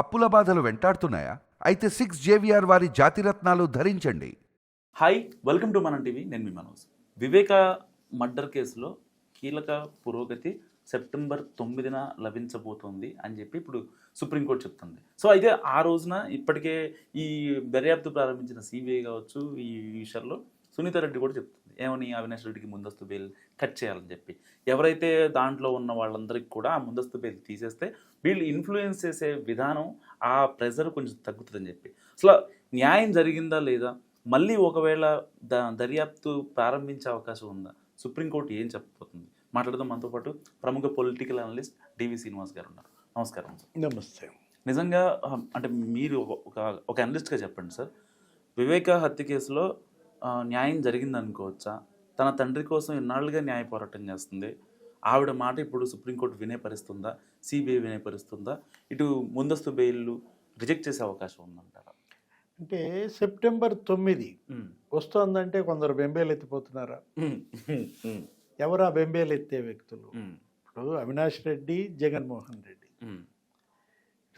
అప్పుల బాధలు వెంటాడుతున్నాయా? అయితే సిక్స్ జేవిఆర్ వారి జాతిరత్నాలు ధరించండి. హాయ్ వెల్కమ్ టు మన టీవీ నేను మీ మనోజ్. వివేక మర్డర్ కేసులో కీలక పురోగతి సెప్టెంబర్ తొమ్మిదిన లభించబోతోంది అని చెప్పి ఇప్పుడు సుప్రీంకోర్టు చెప్తుంది. సో అయితే ఆ రోజున ఇప్పటికే ఈ దర్యాప్తు ప్రారంభించిన సిబిఐ కావచ్చు ఈ విషయంలో సునీత రెడ్డి కూడా చెప్తుంది. ఏమని అవినాష్ రెడ్డికి ముందస్తు బెయిల్ కట్ చేయాలని చెప్పి. ఎవరైతే దాంట్లో ఉన్న వాళ్ళందరికీ కూడా ఆ ముందస్తు బెయిల్ తీసేస్తే వీళ్ళు ఇన్ఫ్లుయెన్స్ చేసే విధానం ఆ ప్రెజర్ కొంచెం తగ్గుతుందని చెప్పి. అసలు న్యాయం జరిగిందా లేదా? మళ్ళీ ఒకవేళ ద దర్యాప్తు ప్రారంభించే అవకాశం ఉందా? సుప్రీంకోర్టు ఏం చెప్పబోతుంది? మాట్లాడదాం మనతో పాటు ప్రముఖ పొలిటికల్ అనలిస్ట్ డివి శ్రీనివాస్ గారు ఉన్నారు. నమస్కారం సార్. నమస్తే. నిజంగా అంటే మీరు ఒక ఒక అనలిస్ట్గా చెప్పండి సార్. వివేక హత్య కేసులో న్యాయం జరిగింది అనుకోవచ్చా తన తండ్రి కోసం ఇన్నాళ్ళుగా న్యాయ పోరాటం చేస్తుంది ఆవిడ మాట ఇప్పుడు సుప్రీంకోర్టు వినయపరుస్తుందా సిబిఐ వినయపరుస్తుందా ఇటు ముందస్తు బెయిల్లు రిజెక్ట్ చేసే అవకాశం ఉందంటారా అంటే సెప్టెంబర్ తొమ్మిది. వస్తోందంటే కొందరు బెంబేలు ఎత్తిపోతున్నారా. ఎవరు ఆ బెంబేలు ఎత్తే వ్యక్తులు. ఇప్పుడు అవినాష్ రెడ్డి జగన్మోహన్ రెడ్డి.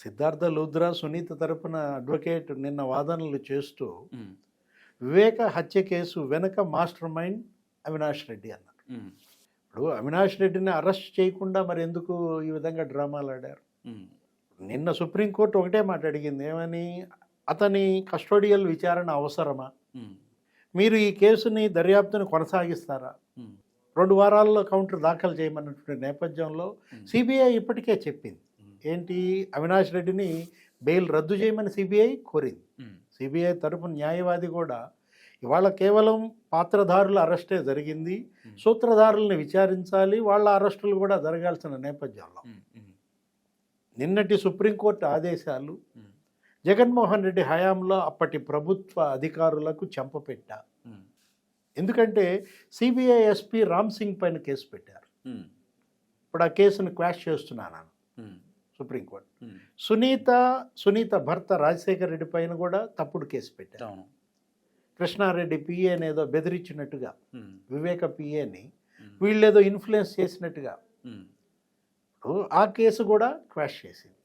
సిద్ధార్థ లూద్రా సునీత తరపున అడ్వకేట్ నిన్న వాదనలు చేస్తూ. వివేక హత్య కేసు వెనక మాస్టర్ మైండ్ అవినాష్ రెడ్డి అన్నారు. ఇప్పుడు అవినాష్ రెడ్డిని అరెస్ట్ చేయకుండా మరి ఎందుకు ఈ విధంగా డ్రామాలు ఆడారు. నిన్న సుప్రీంకోర్టు ఒకటే మాట అడిగింది ఏమని అతని కస్టోడియల్ విచారణ అవసరమా. మీరు ఈ కేసుని దర్యాప్తుని కొనసాగిస్తారా. రెండు వారాల్లో కౌంటర్ దాఖలు చేయమన్నటువంటి నేపథ్యంలో సిబిఐ ఇప్పటికే చెప్పింది. ఏంటి అవినాష్ రెడ్డిని బెయిల్ రద్దు చేయమని సిబిఐ కోరింది. సిబిఐ తరపు న్యాయవాది కూడా ఇవాళ కేవలం పాత్రధారుల అరెస్టే జరిగింది. సూత్రధారుల్ని విచారించాలి వాళ్ళ అరెస్టులు కూడా జరగాల్సిన నేపథ్యంలో. నిన్నటి సుప్రీంకోర్టు ఆదేశాలు. జగన్మోహన్ రెడ్డి హయాంలో అప్పటి ప్రభుత్వ అధికారులకు చెంపపెట్టా. ఎందుకంటే సిబిఐ ఎస్పీ రామ్ సింగ్ పైన కేసు పెట్టారు. ఇప్పుడు ఆ కేసును క్వాష్ చేస్తున్నాను. సుప్రీంకోర్టు. సునీత సునీత భర్త రాజశేఖర్ రెడ్డి పైన కూడా తప్పుడు కేసు పెట్టారు అవును కృష్ణారెడ్డి పిఏని ఏదో బెదిరించినట్టుగా. వివేక పిఏని. వీళ్ళేదో ఇన్ఫ్లుయెన్స్ చేసినట్టుగా. ఇప్పుడు ఆ కేసు కూడా క్వాష్ చేసింది.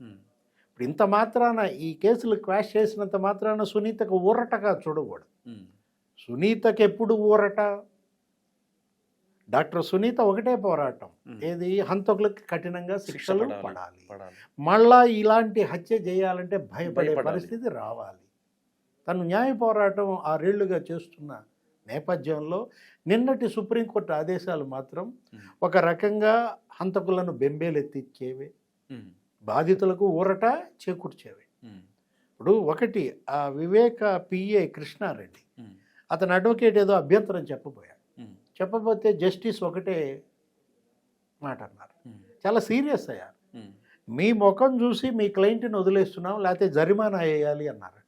ఇప్పుడు ఇంత మాత్రాన ఈ కేసులు క్వాష్ చేసినంత మాత్రాన సునీతకు ఊరటగా చూడకూడదు. సునీతకి ఎప్పుడు ఊరట డాక్టర్ సునీత ఒకటే పోరాటం. ఏది హంతకులకు కఠినంగా శిక్ష శిక్షలు పడాలి. మళ్ళా ఇలాంటి హత్య చేయాలంటే భయపడే. పరిస్థితి రావాలి తను న్యాయ పోరాటం ఆరేళ్ళుగా చేస్తున్న నేపథ్యంలో నిన్నటి సుప్రీంకోర్టు ఆదేశాలు మాత్రం. ఒక రకంగా హంతకులను బెంబేలెత్తిచ్చేవే. బాధితులకు ఊరట చేకూర్చేవే. ఇప్పుడు ఒకటి ఆ వివేక పిఏ కృష్ణారెడ్డి. అతని అడ్వకేట్ ఏదో అభ్యంతరం చెప్పబోయాడు. చెప్పబోతే జస్టిస్ ఒకటే మాట అన్నారు. చాలా సీరియస్ అయ్యారు. మీ ముఖం చూసి మీ క్లయింట్ని వదిలేస్తున్నాం లేకపోతే జరిమానా వేయాలి అన్నారు.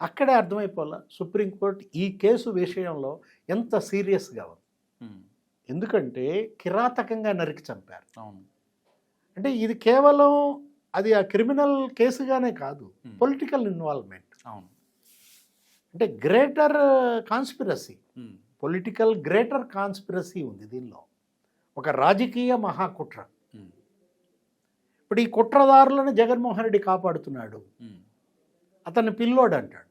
అక్కడే అర్థమైపోలా సుప్రీంకోర్టు ఈ కేసు విషయంలో ఎంత సీరియస్గా ఉంది. ఎందుకంటే కిరాతకంగా నరికి చంపారు అవును అంటే ఇది కేవలం అది ఆ క్రిమినల్ కేసుగానే కాదు. పొలిటికల్ ఇన్వాల్వ్మెంట్ అవును అంటే greater conspiracy. Political greater conspiracy ఉంది దీనిలో ఒక రాజకీయ మహాకుట్ర. ఇప్పుడు ఈ కుట్రదారులను జగన్మోహన్ రెడ్డి కాపాడుతున్నాడు. అతన్ని పిల్లోడు అంటాడు.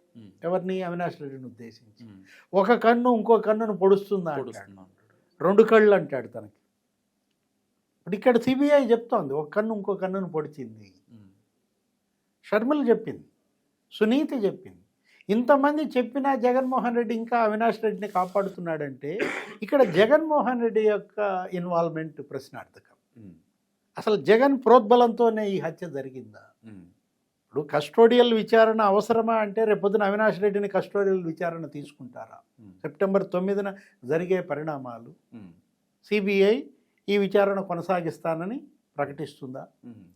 ఎవరిని అవినాష్ రెడ్డిని ఉద్దేశించి. ఒక కన్ను ఇంకో కన్నును పొడుస్తుందా. రెండు కళ్ళు అంటాడు తనకి ఇప్పుడు ఇక్కడ సిబిఐ చెప్తోంది ఒక కన్ను ఇంకో కన్నును పొడిచింది. షర్మిల చెప్పింది సునీత చెప్పింది ఇంతమంది చెప్పినా జగన్మోహన్ రెడ్డి ఇంకా అవినాష్ రెడ్డిని కాపాడుతున్నాడంటే ఇక్కడ జగన్మోహన్ రెడ్డి యొక్క ఇన్వాల్వ్మెంట్ ప్రశ్నార్థకం. అసలు జగన్ ప్రోద్బలంతోనే ఈ హత్య జరిగిందా. ఇప్పుడు కస్టోడియల్ విచారణ అవసరమా అంటే రేపొద్దున అవినాష్ రెడ్డిని కస్టోడియల్ విచారణ తీసుకుంటారా. సెప్టెంబర్ తొమ్మిదిన జరిగే పరిణామాలు. సిబిఐ ఈ విచారణ కొనసాగిస్తానని ప్రకటిస్తుందా.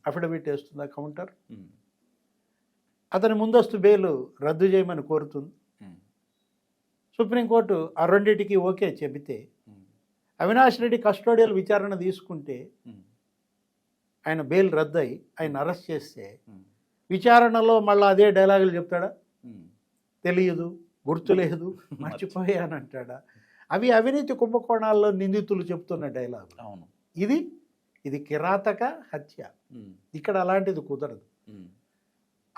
అఫిడవిట్ వేస్తుందా కౌంటర్. అతని ముందస్తు బెయిల్ రద్దు చేయమని కోరుతుంది. సుప్రీంకోర్టు ఆ రెండింటికి ఓకే చెబితే. అవినాష్ రెడ్డి కస్టోడియల్ విచారణ తీసుకుంటే. ఆయన బెయిల్ రద్దు అయి ఆయన అరెస్ట్ చేస్తే. విచారణలో మళ్ళీ అదే డైలాగులు చెప్తాడా. తెలియదు గుర్తులేదు మర్చిపోయానంటాడా అవి అవినీతి కుంభకోణాల్లో నిందితులు చెప్తున్న డైలాగులు అవును ఇది ఇది కిరాతక హత్య ఇక్కడ అలాంటిది కుదరదు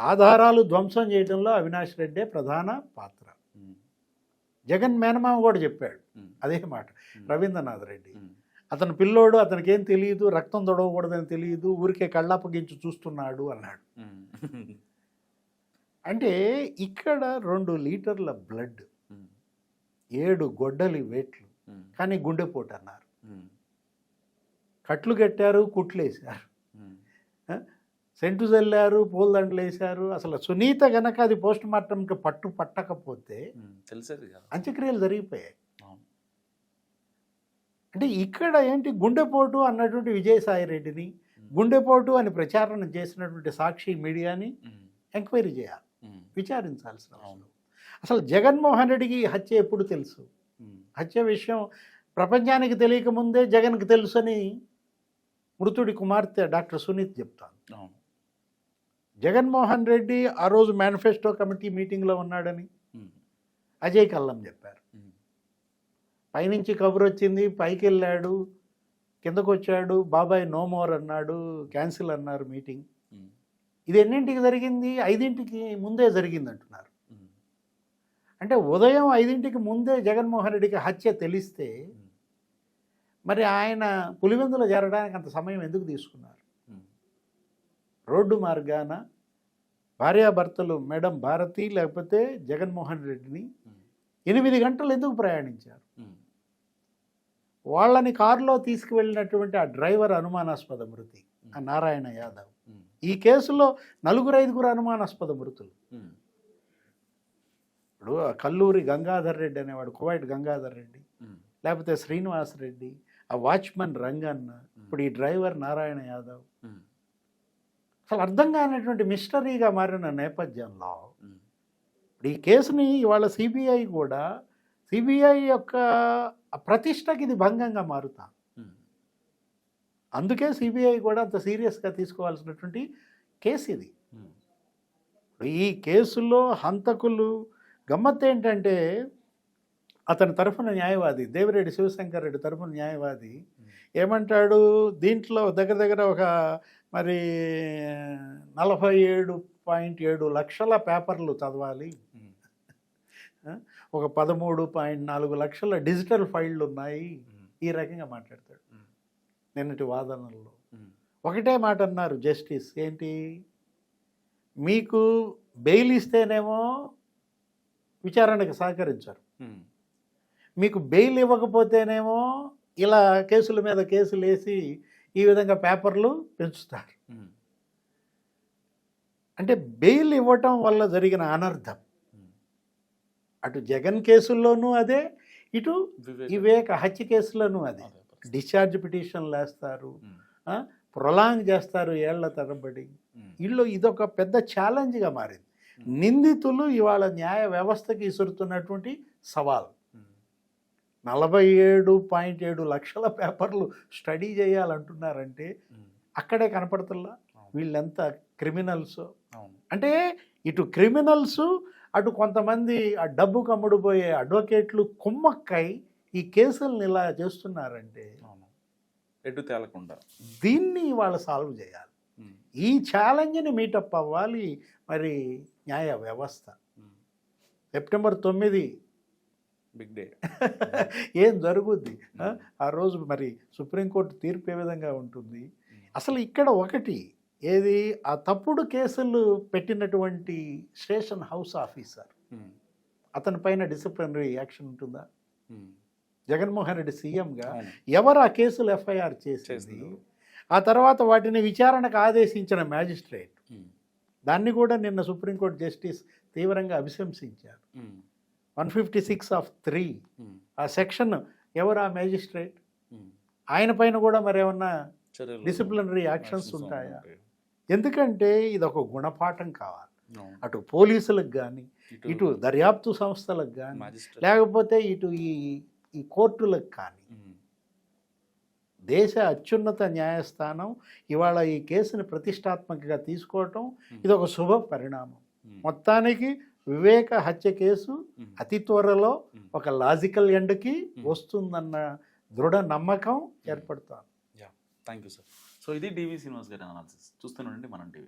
ఆధారాలు ధ్వంసం చేయడంలో అవినాష్ రెడ్డే ప్రధాన పాత్ర. జగన్ మేనమామ కూడా చెప్పాడు అదే మాట. రవీంద్రనాథ్ రెడ్డి. అతను పిల్లోడు అతనికి ఏం తెలియదు రక్తం తొడవకూడదని తెలియదు ఊరికే కళ్ళప్పగించి చూస్తున్నాడు అన్నాడు. అంటే ఇక్కడ రెండు లీటర్ల బ్లడ్ ఏడు గొడ్డలి వేట్లు కానీ గుండెపోటు అన్నారు. కట్లు కట్టారు కుట్లేశారు. సెంటు చల్లారు పూలదండలు వేశారు. అసలు సునీత గనక అది పోస్ట్ మార్టంకి పట్టు పట్టకపోతే తెలిసేది కదా. అంత్యక్రియలు జరిగిపోయాయి. అంటే ఇక్కడ ఏంటి గుండెపోటు అన్నటువంటి విజయసాయి రెడ్డిని గుండెపోటు అని ప్రచారం చేసినటువంటి సాక్షి మీడియాని ఎంక్వైరీ చేయాలి. విచారించాల్సిన అవసరం అవును. అసలు జగన్మోహన్ రెడ్డికి హత్య ఎప్పుడు తెలుసు? హత్య విషయం ప్రపంచానికి తెలియక ముందే జగన్కి తెలుసు అని మృతుడి కుమార్తె డాక్టర్ సునీత్ చెప్తాను అవును. జగన్మోహన్ రెడ్డి ఆ రోజు మేనిఫెస్టో కమిటీ మీటింగ్లో ఉన్నాడని అజయ్ కల్లం చెప్పారు. పైనుంచి కబురు వచ్చింది పైకి వెళ్ళాడు కిందకు వచ్చాడు బాబాయ్ నో మోర్ అన్నాడు క్యాన్సిల్ అన్నారు మీటింగ్. ఇది ఎన్నింటికి జరిగింది? ఐదింటికి ముందే జరిగింది అంటున్నారు అంటే ఉదయం ఐదింటికి ముందే జగన్మోహన్ రెడ్డికి హత్య తెలిస్తే మరి ఆయన పులివెందులో చేరడానికి అంత సమయం ఎందుకు తీసుకున్నారు? రోడ్డు మార్గాన భార్యాభర్తలు మేడం భారతి లేకపోతే జగన్మోహన్ రెడ్డిని ఎనిమిది గంటలు ఎందుకు ప్రయాణించారు? వాళ్ళని కారులో తీసుకువెళ్ళినటువంటి ఆ డ్రైవర్ అనుమానాస్పద మృతి ఆ నారాయణ యాదవ్. ఈ కేసులో నలుగురు ఐదుగురు అనుమానాస్పద మృతులు. ఇప్పుడు ఆ కల్లూరి గంగాధర్ రెడ్డి అనేవాడు కువైట్ గంగాధర్ రెడ్డి లేకపోతే శ్రీనివాస్ రెడ్డి ఆ వాచ్మెన్ రంగన్న ఇప్పుడు ఈ డ్రైవర్ నారాయణ యాదవ్. అసలు అర్థం కానటువంటి మిస్టరీగా మారిన నేపథ్యంలో ఇప్పుడు ఈ కేసుని ఇవాళ సిబిఐ కూడా సిబిఐ యొక్క ప్రతిష్టకి ఇది భంగంగా మారుతా. అందుకే సిబిఐ కూడా అంత సీరియస్గా తీసుకోవాల్సినటువంటి కేసు ఇది. ఈ కేసులో హంతకులు గమ్మత్ ఏంటంటే అతని తరఫున న్యాయవాది దేవిరెడ్డి శివశంకర్ రెడ్డి తరఫున న్యాయవాది ఏమంటాడు? దీంట్లో దగ్గర దగ్గర ఒక మరి నలభై ఏడు పాయింట్ ఏడు లక్షల పేపర్లు చదవాలి. ఒక పదమూడు పాయింట్ నాలుగు లక్షల డిజిటల్ ఫైళ్ళు ఉన్నాయి ఈ రకంగా మాట్లాడతాడు. నిన్నటి వాదనల్లో. ఒకటే మాట అన్నారు జస్టిస్ ఏంటి? మీకు బెయిల్ ఇస్తేనేమో విచారణకు సహకరించరు. మీకు బెయిల్ ఇవ్వకపోతేనేమో ఇలా కేసుల మీద కేసులు వేసి ఈ విధంగా పేపర్లు పెంచుతారు. అంటే బెయిల్ ఇవ్వటం వల్ల జరిగిన అనర్థం. అటు జగన్ కేసుల్లోనూ అదే ఇటు వివేక్. హత్య కేసులోనూ అదే. డిశ్చార్జ్ పిటిషన్లు వేస్తారు ప్రొలాంగ్ చేస్తారు ఏళ్ళ తరబడి. వీళ్ళు ఇదొక పెద్ద ఛాలెంజ్గా మారింది. నిందితులు ఇవాళ న్యాయ వ్యవస్థకి ఇసురుతున్నటువంటి సవాల్. నలభై ఏడు పాయింట్ ఏడు లక్షల పేపర్లు స్టడీ చేయాలంటున్నారంటే అక్కడే కనపడుతుందా? వీళ్ళెంత క్రిమినల్స్? అంటే ఇటు క్రిమినల్స్ అటు కొంతమంది ఆ డబ్బు కమ్ముడుపోయే అడ్వకేట్లు కుమ్మక్కై ఈ కేసుల్ని ఇలా చేస్తున్నారంటే అవును. ఎటు తేలకుండా. దీన్ని వాళ్ళు సాల్వ్ చేయాలి. ఈ ఛాలెంజ్ని మీటప్ అవ్వాలి మరి న్యాయ వ్యవస్థ. సెప్టెంబర్ తొమ్మిది బిగ్ డే. ఏం జరుగుద్ది? ఆ? రోజు మరి సుప్రీంకోర్టు తీర్పు ఏ విధంగా ఉంటుంది? అసలు ఇక్కడ ఒకటి ఏది? ఆ తప్పుడు కేసులు పెట్టినటువంటి స్టేషన్ హౌస్ ఆఫీసర్. అతని పైన డిసిప్లినరీ యాక్షన్ ఉంటుందా? జగన్మోహన్ రెడ్డి సీఎంగా ఎవరు ఆ కేసులు ఎఫ్ఐఆర్ చేసింది? ఆ తర్వాత వాటిని విచారణకు ఆదేశించిన మ్యాజిస్ట్రేట్. దాన్ని కూడా నిన్న సుప్రీంకోర్టు జస్టిస్ తీవ్రంగా అభిశంసించారు. One fifty six of three. Um, ఆ సెక్షన్ ఎవరు? ఆ మ్యాజిస్ట్రేట్. ఉమ్. ఆయన పైన కూడా మరి ఏమన్నా డిసిప్లినరీ యాక్షన్స్ ఉంటాయా. ఎందుకంటే ఇది ఒక గుణపాఠం కావాలి. అటు పోలీసులకు కానీ ఇటు దర్యాప్తు సంస్థలకు కానీ. లేకపోతే ఇటు ఈ ఈ కోర్టులకు కానీ. ఉమ్, దేశ అత్యున్నత న్యాయస్థానం ఇవాళ ఈ కేసుని ప్రతిష్టాత్మకంగా తీసుకోవటం ఇది ఒక శుభ పరిణామం. మొత్తానికి వివేక హత్య కేసు అతి త్వరలో. ఒక లాజికల్ ఎండ్కి వస్తుందన్న దృఢ నమ్మకం ఏర్పడుతోంది. Thank you sir. సో ఇది డివి శ్రీనివాస్ గారి అనాలిసిస్. చూస్తూనే ఉండండి మనం టీవీ